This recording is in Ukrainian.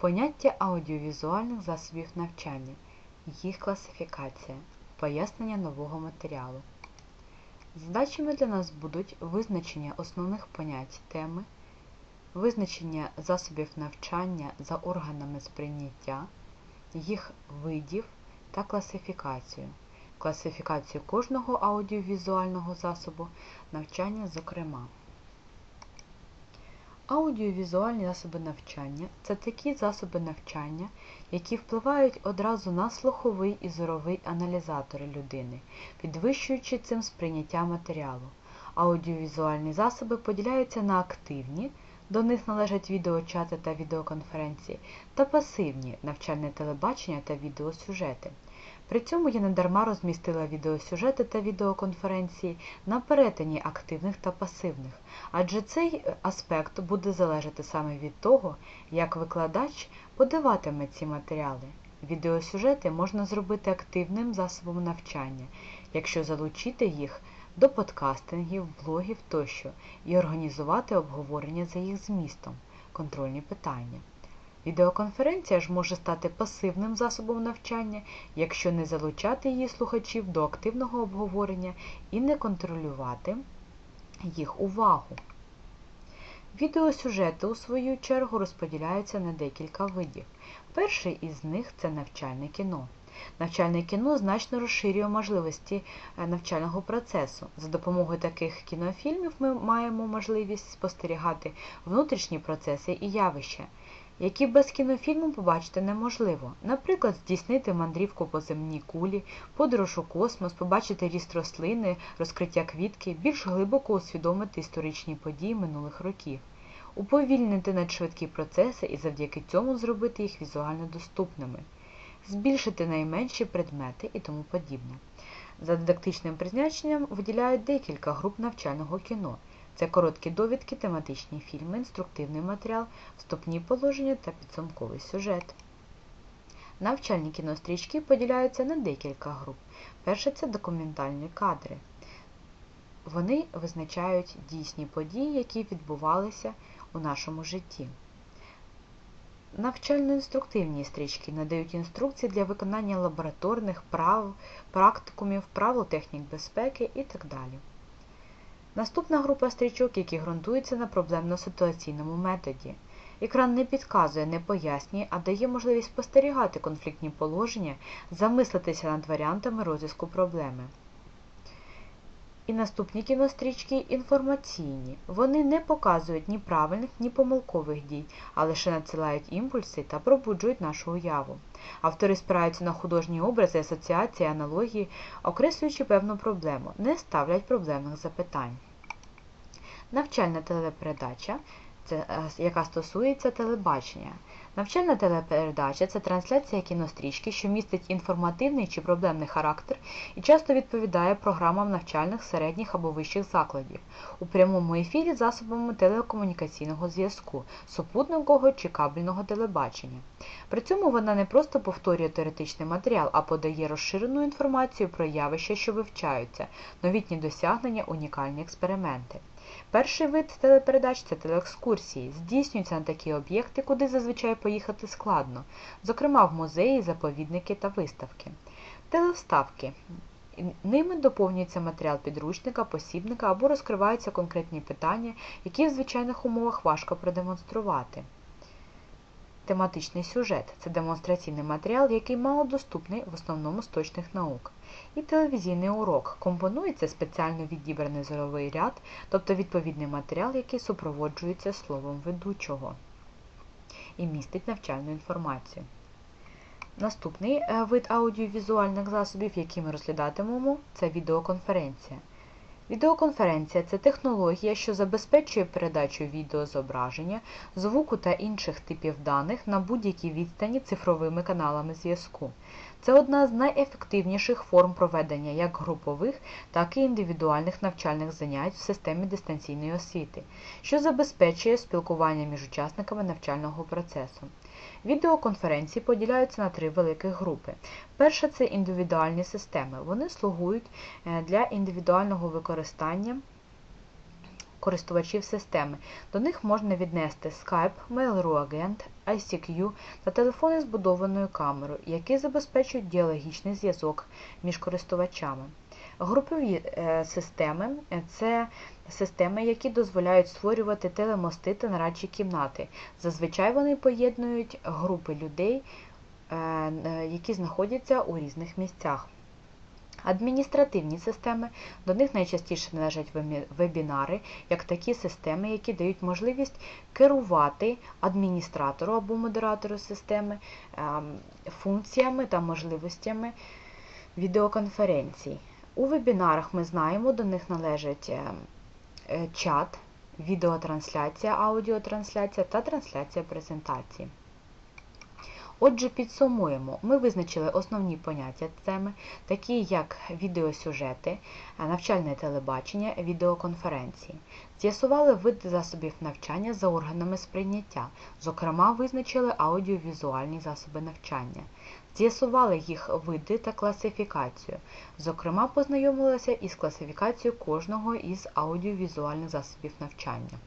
Поняття аудіовізуальних засобів навчання, їх класифікація, пояснення нового матеріалу. Задачами для нас будуть визначення основних понять теми, визначення засобів навчання за органами сприйняття, їх видів та класифікацію, класифікацію кожного аудіовізуального засобу навчання зокрема. Аудіовізуальні засоби навчання це такі засоби навчання, які впливають одразу на слуховий і зоровий аналізатори людини, підвищуючи цим сприйняття матеріалу. Аудіовізуальні засоби поділяються на активні, до них належать відеочати та відеоконференції, та пасивні навчальне телебачення та відеосюжети. При цьому я недарма розмістила відеосюжети та відеоконференції на перетині активних та пасивних, адже цей аспект буде залежати саме від того, як викладач подаватиме ці матеріали. Відеосюжети можна зробити активним засобом навчання, якщо залучити їх до подкастингів, блогів тощо і організувати обговорення за їх змістом, контрольні питання. Відеоконференція ж може стати пасивним засобом навчання, якщо не залучати її слухачів до активного обговорення і не контролювати їх увагу. Відеосюжети, у свою чергу, розподіляються на декілька видів. Перший із них це навчальне кіно. Навчальне кіно значно розширює можливості навчального процесу. За допомогою таких кінофільмів ми маємо можливість спостерігати внутрішні процеси і явища які без кінофільму побачити неможливо. Наприклад, здійснити мандрівку по земній кулі, подорож у космос, побачити ріст рослини, розкриття квітки, більш глибоко усвідомити історичні події минулих років, уповільнити надшвидкі процеси і завдяки цьому зробити їх візуально доступними, збільшити найменші предмети і тому подібне. За дидактичним призначенням виділяють декілька груп навчального кіно. Це короткі довідки, тематичні фільми, інструктивний матеріал, вступні положення та підсумковий сюжет. Навчальні кінострічки поділяються на декілька груп. Перше це документальні кадри. Вони визначають дійсні події, які відбувалися у нашому житті. Навчально-інструктивні стрічки надають інструкції для виконання лабораторних прав, практикумів, правил технік безпеки і так далі. Наступна група стрічок, які ґрунтуються на проблемно-ситуаційному методі. Екран не підказує, не пояснює, а дає можливість спостерігати конфліктні положення, замислитися над варіантами розв'язку проблеми. І наступні кінострічки інформаційні. Вони не показують ні правильних, ні помилкових дій, а лише надсилають імпульси та пробуджують нашу уяву. Автори спираються на художні образи, асоціації, аналогії, окреслюючи певну проблему, не ставлять проблемних запитань. Навчальна телепередача, це, яка стосується телебачення. Навчальна телепередача це трансляція кінострічки, що містить інформативний чи проблемний характер і часто відповідає програмам навчальних середніх або вищих закладів у прямому ефірі засобами телекомунікаційного зв'язку, супутникового чи кабельного телебачення. При цьому вона не просто повторює теоретичний матеріал, а подає розширену інформацію про явища, що вивчаються, новітні досягнення, унікальні експерименти. Перший вид телепередач це телеекскурсії. Здійснюються на такі об'єкти, куди зазвичай поїхати складно, зокрема в музеї, заповідники та виставки. Телевставки. Ними доповнюється матеріал підручника, посібника або розкриваються конкретні питання, які в звичайних умовах важко продемонструвати. Тематичний сюжет це демонстраційний матеріал, який малодоступний в основному з точних наук. І телевізійний урок компонується спеціально відібраний зоровий ряд, тобто відповідний матеріал, який супроводжується словом ведучого і містить навчальну інформацію. Наступний вид аудіовізуальних засобів, який ми розглядатимемо, це відеоконференція. Відеоконференція це технологія, що забезпечує передачу відеозображення, звуку та інших типів даних на будь-якій відстані цифровими каналами зв'язку. Це одна з найефективніших форм проведення як групових, так і індивідуальних навчальних занять в системі дистанційної освіти, що забезпечує спілкування між учасниками навчального процесу. Відеоконференції поділяються на три великих групи. Перша це індивідуальні системи. Вони слугують для індивідуального використання користувачів системи. До них можна віднести Skype, Mail.ru Agent, ICQ та телефони з будованою камерою, які забезпечують діалогічний зв'язок між користувачами. Групові е, системи це системи, які дозволяють створювати телемости та нарадчі кімнати. Зазвичай вони поєднують групи людей, е, е, які знаходяться у різних місцях. Адміністративні системи, до них найчастіше належать вебінари, як такі системи, які дають можливість керувати адміністратору або модератору системи ем, функціями та можливостями відеоконференцій. У вебінарах ми знаємо, до них належать ем, е, чат, відеотрансляція, аудіотрансляція та трансляція презентації. Отже, підсумуємо, ми визначили основні поняття теми, такі як відеосюжети, навчальне телебачення, відеоконференції. З'ясували види засобів навчання за органами сприйняття, зокрема, визначили аудіовізуальні засоби навчання. З'ясували їх види та класифікацію. Зокрема, познайомилися із класифікацією кожного із аудіовізуальних засобів навчання.